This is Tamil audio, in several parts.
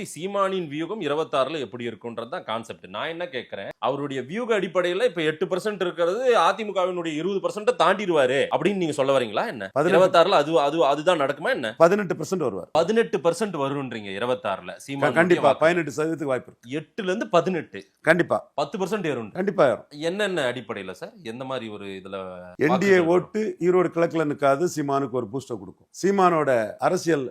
டிடி சீமானின் வியூகம் இருபத்தாறுல எப்படி இருக்கும்ன்றது தான் கான்செப்ட் நான் என்ன கேட்கறேன் அவருடைய வியூக அடிப்படையில இப்ப எட்டு பர்சன்ட் இருக்கிறது அதிமுகவினுடைய இருபது பர்சன்ட் தாண்டிடுவாரு அப்படின்னு நீங்க சொல்ல வரீங்களா என்ன? இருபத்தாறுல அது அது அதுதான் நடக்குமா என்ன? பதினெட்டு பர்சன்ட் வருவார். பதினெட்டு பர்சன்ட் வரும்ன்றீங்க இருபத்தாறுல சீமான் கண்டிப்பா. பதினெட்டு சதவீதத்துக்கு வாய்ப்பு இருக்கு. எட்டுல இருந்து பதினெட்டு. கண்டிப்பா. பத்து பர்சன்ட் ஏறும் கண்டிப்பா வரும் என்னென்ன அடிப்படையில சார்? எந்த மாதிரி ஒரு இதுல என்டிஏ ஓட்டு ஈரோடு கிழக்குல நிற்காது சீமானுக்கு ஒரு பூஸ்டர் கொடுக்கும். சீமானோட அரசியல்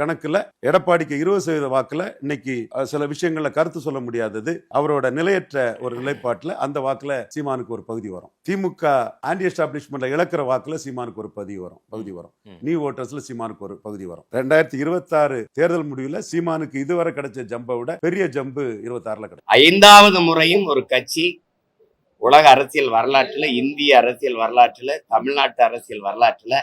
கணக்குல எடப்பாடிக்கு இருபது சதவீத வாக்குல இன்னைக்கு சில விஷயங்கள்ல கருத்து சொல்ல முடியாதது. அவரோட நிலையற்ற ஒரு நிலைப்பாட்டுல அந்த வாக்குல சீமானுக்கு ஒரு பகுதி வரும். திமுக ஆன்டி எஸ்டாப்ளிஷ்மெண்ட்ல இழக்கிற வாக்குல சீமானுக்கு ஒரு பகுதி வரும் பகுதி வரும். நியூ ஓட்டர்ஸ்ல சீமானுக்கு ஒரு பகுதி வரும். ரெண்டாயிரத்தி இருபத்தாறு தேர்தல் முடிவுல சீமானுக்கு இதுவரை கிடைச்ச ஜம்பை விட பெரிய ஜம்பு இருபத்தாறுல கிடைக்கும் ஐந்தாவது முறையும் ஒரு கட்சி உலக அரசியல் வரலாற்றுல இந்திய அரசியல் வரலாற்றுல தமிழ்நாட்டு அரசியல் வரலாற்றுல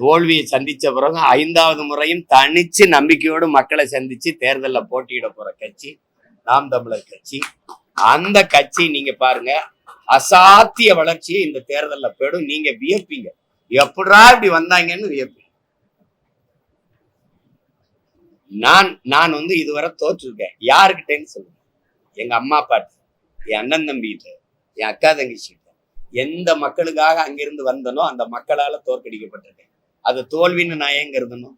தோல்வியை சந்திச்ச பிறகு ஐந்தாவது முறையும் தனிச்சு நம்பிக்கையோடு மக்களை சந்திச்சு தேர்தலில் போட்டியிட போற கட்சி நாம் தமிழர் கட்சி. அந்த கட்சி நீங்க பாருங்க அசாத்திய வளர்ச்சியை இந்த தேர்தலில் போயிடும் நீங்க வியப்பீங்க. எப்படா இப்படி வந்தாங்கன்னு வியப்பீங்க. நான் நான் வந்து இதுவரை தோற்றுருக்கேன். யாருக்கிட்டேன்னு சொல்லுங்க. எங்க அம்மா அப்பாட்ட என் அண்ணன் தம்பிகிட்ட என் அக்கா தங்கச்சிகிட்ட. எந்த மக்களுக்காக அங்கிருந்து வந்தனோ அந்த மக்களால தோற்கடிக்கப்பட்டிருக்கேன். அது தோல்வின்னு நான் ஏன் கருதணும்?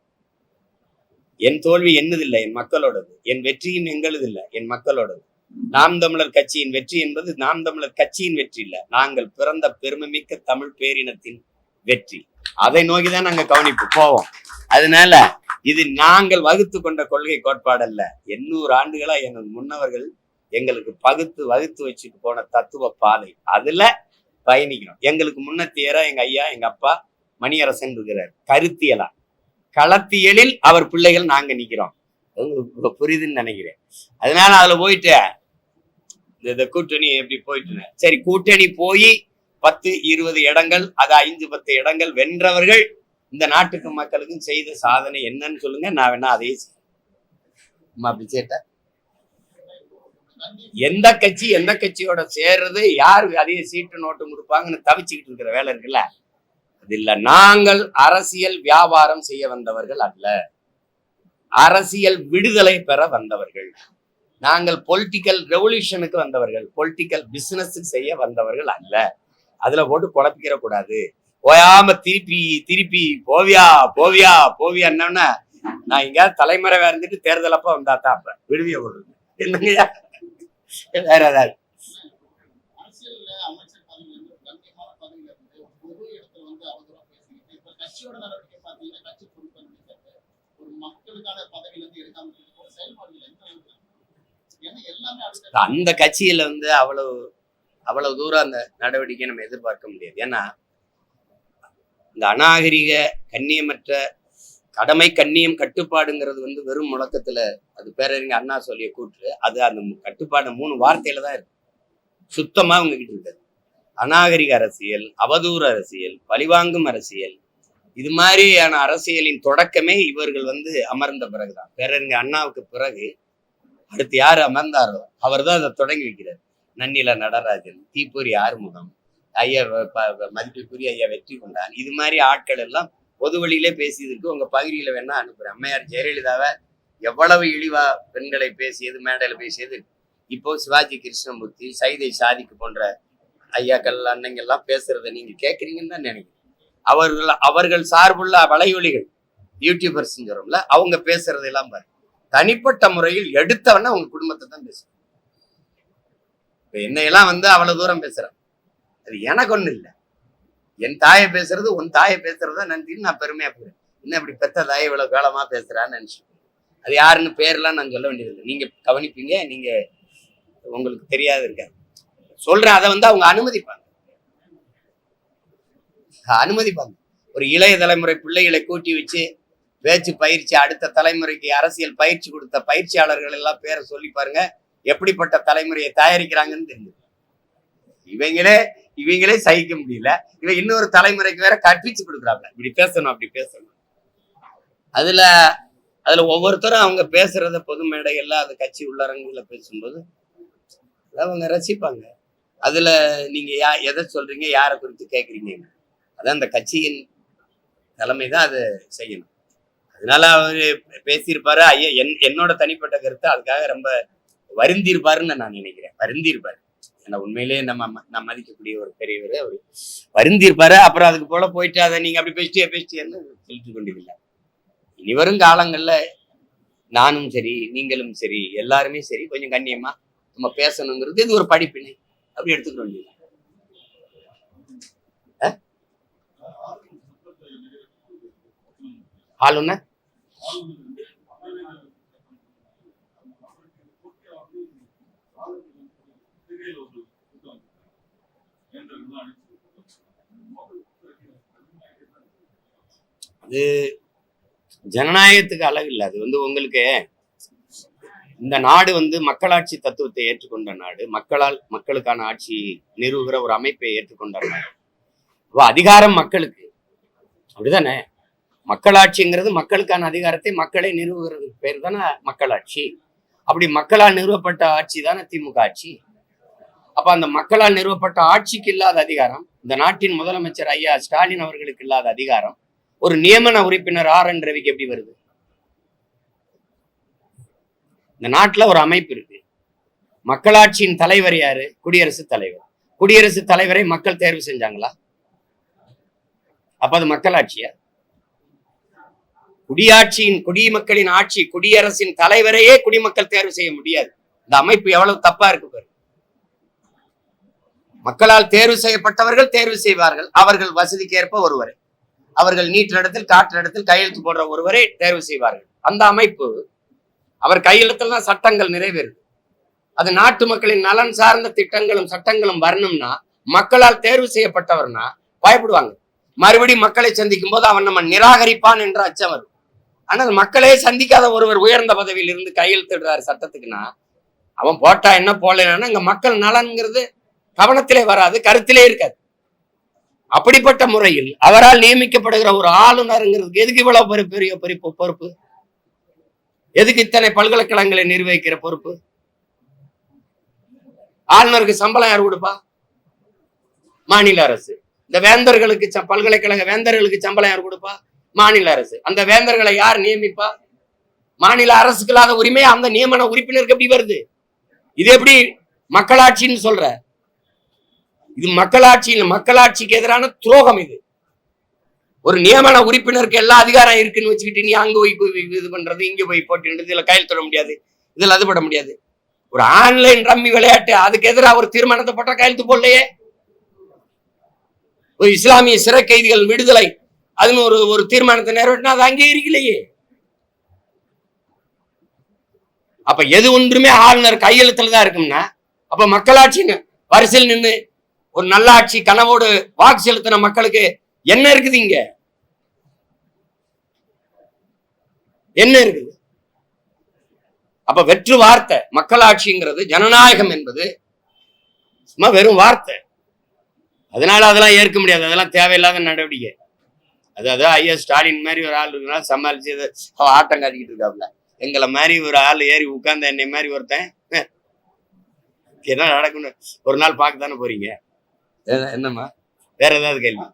என் தோல்வி என்னதில்லை? என் மக்களோடது. என் வெற்றியும் எங்களது இல்லை என் மக்களோடது. நாம் தமிழர் கட்சியின் வெற்றி என்பது நாம் தமிழர் கட்சியின் வெற்றி இல்லை. நாங்கள் பிறந்த பெருமைமிக்க தமிழ் பேரினத்தின் வெற்றி. அதை நோக்கிதான் நாங்க கவனிப்பு. போவோம். அதனால இது நாங்கள் வகுத்து கொண்ட கொள்கை கோட்பாடு அல்ல. எண்ணூறு ஆண்டுகளா எனது முன்னவர்கள் எங்களுக்கு பகுத்து வகுத்து வச்சுட்டு போன தத்துவ பாதை. அதுல பயணிக்கிறோம். எங்களுக்கு முன்னத்தியர எங்க ஐயா எங்க அப்பா மணியரசன் இருக்கிறார் கருத்தியலா. களத்தியலில் அவர் பிள்ளைகள் நாங்க நிக்கிறோம். புரியுதுன்னு நினைக்கிறேன். அதனால அதுல போயிட்டு இந்த- கூட்டணி எப்படி போயிட்டு சரி கூட்டணி போய் பத்து இருபது இடங்கள் அது ஐந்து பத்து இடங்கள் வென்றவர்கள் இந்த நாட்டுக்கு மக்களுக்கும் செய்த சாதனை என்னன்னு சொல்லுங்க. நான் வேணா அதையே அப்படி சேட்டா எந்த கட்சி எந்த கட்சியோட சேர்றது யாரு அதிக சீட்டு நோட்டு கொடுப்பாங்கன்னு தவிச்சுக்கிட்டு இருக்கிற வேலை இருக்குல்ல? இல்ல நாங்கள் அரசியல் வியாபாரம் செய்ய வந்தவர்கள் அல்ல. அரசியல் விடுதலை பெற வந்தவர்கள். நாங்கள் பொலிட்டிக்கல் ரெவல்யூஷனுக்கு வந்தவர்கள் பொலிட்டிக்கல் பிசினஸ் செய்ய வந்தவர்கள் அல்ல. அதுல போட்டு குழப்பிக்கிற கூடாது. ஓயாம திருப்பி திருப்பி போவியா போவியா போவியா என்னன்னா நான் எங்கேயாவது தலைமறைவா இருந்துட்டு தேர்தல் அப்ப வந்தா தான் அப்ப. விடுவிய விடுறது என்னங்கய்யா? வேற ஏதாவது அரசியல்ல அமைச்சர் பதவி வந்து ஒரு கண்ணியமான பதவியில இருந்து ஒரு பொது இடத்துல வந்து அவதூறா பேசிக்கிட்டு இப்ப கட்சியோட நடவடிக்கை பார்த்தீங்கன்னா கட்சி பொறுப்பு நினைக்கிறது ஒரு மக்களுக்கான பதவியில இருந்து எடுக்காம ஒரு செயல்பாடுகள் எந்த அளவுக்கு ஏன்னா எல்லாமே அந்த கட்சியில வந்து அவ்வளவு அவ்வளவு தூரம் அந்த நடவடிக்கை நம்ம எதிர்பார்க்க முடியாது. ஏன்னா இந்த அநாகரிக கண்ணியமற்ற கடமை கண்ணியம் கட்டுப்பாடுங்கிறது வந்து வெறும் முழக்கத்துல அது பேரறிஞர் அண்ணா சொல்லிய கூற்று. அது அந்த கட்டுப்பாடு மூணு வார்த்தையில தான் இருக்கு. சுத்தமா அவங்க கிட்ட இருக்காது அநாகரிக அரசியல் அவதூறு அரசியல் பழிவாங்கும் அரசியல் இது மாதிரியான அரசியலின் தொடக்கமே இவர்கள் வந்து அமர்ந்த பிறகுதான். பேரறிஞர் அண்ணாவுக்கு பிறகு அடுத்து யார் அமர்ந்தாரோ அவர் தான் அதை தொடங்கி வைக்கிறார். நன்னில நடராஜன் தீப்பொறி ஆறுமுகம் ஐயா ப- மதிப்புக்குரிய ஐயா வெற்றி கொண்டான். இது மாதிரி ஆட்கள் எல்லாம் பொது வழியிலே பேசியதற்கு உங்க பகுதியில வேணா அனுப்புறேன். அம்மையார் ஜெயலலிதாவை எவ்வளவு இழிவா பெண்களை பேசியது மேடையில் பேசியது இப்போ சிவாஜி கிருஷ்ணமூர்த்தி சைதை சாதிக்கு போன்ற ஐயாக்கள் அண்ணங்கள்லாம் பேசுறதை நீங்க கேட்குறீங்கன்னு தான் நினைக்கிறேன். அவர்கள் அவர்கள் சார்புள்ள வலையொலிகள் யூடியூபர்ஸ் சொல்றோம்ல அவங்க பேசுறதெல்லாம் பாரு. தனிப்பட்ட முறையில் எடுத்தவன உங்க குடும்பத்தை தான் பேசுறான். இப்ப என்னையெல்லாம் வந்து அவ்வளவு தூரம் பேசுறான்? அது எனக்கு ஒண்ணு இல்லை. என் தாயை பேசுறது உன் தாயை பேசுறதா நன்றின்னு நான் பெருமையா போறேன். என்ன இப்படி பெத்த தாயை இவ்வளவு காலமா பேசுறான்னு நினைச்சு அது யாருன்னு பேர்லாம் நான் சொல்ல வேண்டியதில்லை நீங்க கவனிப்பீங்க நீங்க உங்களுக்கு தெரியாது இருக்காது. சொல்றேன் அதை வந்து அவங்க அனுமதிப்பாங்க. அனுமதிப்பாங்க. ஒரு இளைய தலைமுறை பிள்ளைகளை கூட்டி வச்சு பேச்சு பயிற்சி அடுத்த தலைமுறைக்கு அரசியல் பயிற்சி கொடுத்த பயிற்சியாளர்கள் எல்லாம் பேரை சொல்லி பாருங்க எப்படிப்பட்ட தலைமுறையை தயாரிக்கிறாங்கன்னு தெரிஞ்சு இவங்களே இவங்களே சகிக்க முடியல. இவன் இன்னொரு தலைமுறைக்கு வேற கற்பிச்சு கொடுக்குறாங்க இப்படி பேசணும் அப்படி பேசணும். அதுல அதுல ஒவ்வொருத்தரும் அவங்க பேசுறத பொது மேடைகள்ல அது கட்சி உள்ளரங்குல பேசும்போது அவங்க ரசிப்பாங்க. அதுல நீங்க யா எதை சொல்றீங்க யாரை குறித்து கேட்குறீங்க அதான் அந்த கட்சியின் தலைமை தான் அதை செய்யணும். அதனால அவரு பேசியிருப்பாரு. ஐயா என் என்னோட தனிப்பட்ட கருத்து அதுக்காக ரொம்ப வருந்திருப்பாருன்னு நான் நினைக்கிறேன். வருந்திருப்பாரு ஏன்னா உண்மையிலேயே நம்ம ம- நான் மதிக்கக்கூடிய ஒரு பெரியவர் அவர் வருந்திருப்பாரு அப்புறம் அதுக்கு போல போயிட்டு அதை நீங்க அப்படி பேசிட்டே பேசிட்டேன்னு சொல்லிட்டு கொண்டிருக்கீங்க இனி வரும் காலங்கள்ல நானும் சரி நீங்களும் சரி எல்லாருமே சரி கொஞ்சம் கண்ணியமா நம்ம பேசணுங்கிறது இது ஒரு படிப்பினை. அப்படி எடுத்துக்க வேண்டியது ஆளுநர் அது ஜனநாயகத்துக்கு அளவு இல்லை. அது வந்து உங்களுக்கு இந்த நாடு வந்து மக்களாட்சி தத்துவத்தை ஏற்றுக்கொண்ட நாடு. மக்களால் மக்களுக்கான ஆட்சி நிறுவுகிற ஒரு அமைப்பை ஏற்றுக்கொண்ட நாடு. அதிகாரம் மக்களுக்கு. அப்படிதானே? மக்களாட்சிங்கிறது மக்களுக்கான அதிகாரத்தை மக்களை நிறுவுகிறது. பேர் தானே மக்களாட்சி. அப்படி மக்களால் நிறுவப்பட்ட ஆட்சி தானே திமுக ஆட்சி. அப்ப அந்த மக்களால் நிறுவப்பட்ட ஆட்சிக்கு இல்லாத அதிகாரம் இந்த நாட்டின் முதலமைச்சர் ஐயா ஸ்டாலின் அவர்களுக்கு இல்லாத அதிகாரம் ஒரு நியமன உறுப்பினர் ஆர் என் ரவிக்கு எப்படி வருது? இந்த நாட்டுல ஒரு அமைப்பு இருக்கு. மக்களாட்சியின் தலைவர் யாரு? குடியரசுத் தலைவர். குடியரசுத் தலைவரை மக்கள் தேர்வு செஞ்சாங்களா? அப்ப அது மக்களாட்சியா? குடியாட்சியின் குடிமக்களின் ஆட்சி குடியரசின் தலைவரையே குடிமக்கள் தேர்வு செய்ய முடியாது. இந்த அமைப்பு எவ்வளவு தப்பா இருக்கு பாரு. மக்களால் தேர்வு செய்யப்பட்டவர்கள் தேர்வு செய்வார்கள். அவர்கள் வசதிக்கு ஏற்ப ஒருவரை. அவர்கள் நீட் இடத்தில் காற்று இடத்தில் கையெழுத்து போடுற ஒருவரை தேர்வு செய்வார்கள். அந்த அமைப்பு அவர் கையெழுத்தில் தான் சட்டங்கள் நிறைவேறுது. அது நாட்டு மக்களின் நலன் சார்ந்த திட்டங்களும் சட்டங்களும் வரணும்னா மக்களால் தேர்வு செய்யப்பட்டவர்னா பயப்படுவாங்க. மறுபடியும் மக்களை சந்திக்கும் போது அவன் நம்ம நிராகரிப்பான் என்ற அச்சம் வரும். ஆனால் மக்களே சந்திக்காத ஒருவர் உயர்ந்த பதவியில் இருந்து கையெழுத்திடுறாரு சட்டத்துக்குன்னா அவன் போட்டா என்ன போடலன்னா இங்க மக்கள் நலன்கிறது கவனத்திலே வராது கருத்திலே இருக்காது. அப்படிப்பட்ட முறையில் அவரால் நியமிக்கப்படுகிற ஒரு ஆளுநருங்கிறதுக்கு எதுக்கு இவ்வளவு பெரிய பெரிய பொறுப்பு பொறுப்பு? எதுக்கு இத்தனை பல்கலைக்கழகங்களை நிர்வகிக்கிற பொறுப்பு? ஆளுநருக்கு சம்பளம் யார் கொடுப்பா? மாநில அரசு. இந்த வேந்தர்களுக்கு ச- பல்கலைக்கழக வேந்தர்களுக்கு சம்பளம் யார் கொடுப்பா? மாநில அரசு. அந்த வேந்தர்களை யார் நியமிப்பா? மாநில அரசுக்கு இல்லாத உரிமை அந்த நியமன உறுப்பினருக்கு எப்படி வருது? இது எப்படி மக்களாட்சின்னு சொல்ற? இது மக்களாட்சி மக்களாட்சிக்கு எதிரான துரோகம் இது. ஒரு நியமன உறுப்பினருக்கு எல்லா அதிகாரம் இருக்குன்னு வச்சுக்கிட்டு நீ அங்க போய் போய் இது பண்றது இங்க போய் போட்டுன்றது இதுல கையில் தொட முடியாது இதுல அது பட முடியாது. ஒரு ஆன்லைன் ரம்மி விளையாட்டு அதுக்கு எதிராக ஒரு தீர்மானத்தை போட்ட கையெழுத்து போடலையே? ஒரு இஸ்லாமிய சிறை கைதிகள் விடுதலை அதுன்னு ஒரு ஒரு தீர்மானத்தை நிறைவேற்றினா அது அங்கீகரிக்கலையே அப்ப எது ஒன்றுமே ஆளுநர் கையெழுத்துல தான் இருக்கும்னா அப்ப மக்களாட்சின்னு வரிசையில் நின்று ஒரு நல்லாட்சி கனவோடு வாக்கு செலுத்தின மக்களுக்கு என்ன இருக்குது இங்க? என்ன இருக்குது? அப்ப வெற்று வார்த்தை மக்களாட்சிங்கிறது ஜனநாயகம் என்பது சும்மா வெறும் வார்த்தை. அதனால அதெல்லாம் ஏற்க முடியாது அதெல்லாம் தேவையில்லாத நடவடிக்கை. அதாவது ஐயா ஸ்டாலின் மாதிரி ஒரு ஆள் இருக்குன்னா சமாளிச்சு ஆட்டம் காட்டிக்கிட்டு இருக்காப்ல. எங்களை மாதிரி ஒரு ஆள் ஏறி உட்கார்ந்த என்னை மாதிரி ஒருத்தன் என்ன நடக்கும்னு ஒரு நாள் பார்க்க தானே போறீங்க? என்ன- என்னம்மா? வேற ஏதாவது கேள்வி?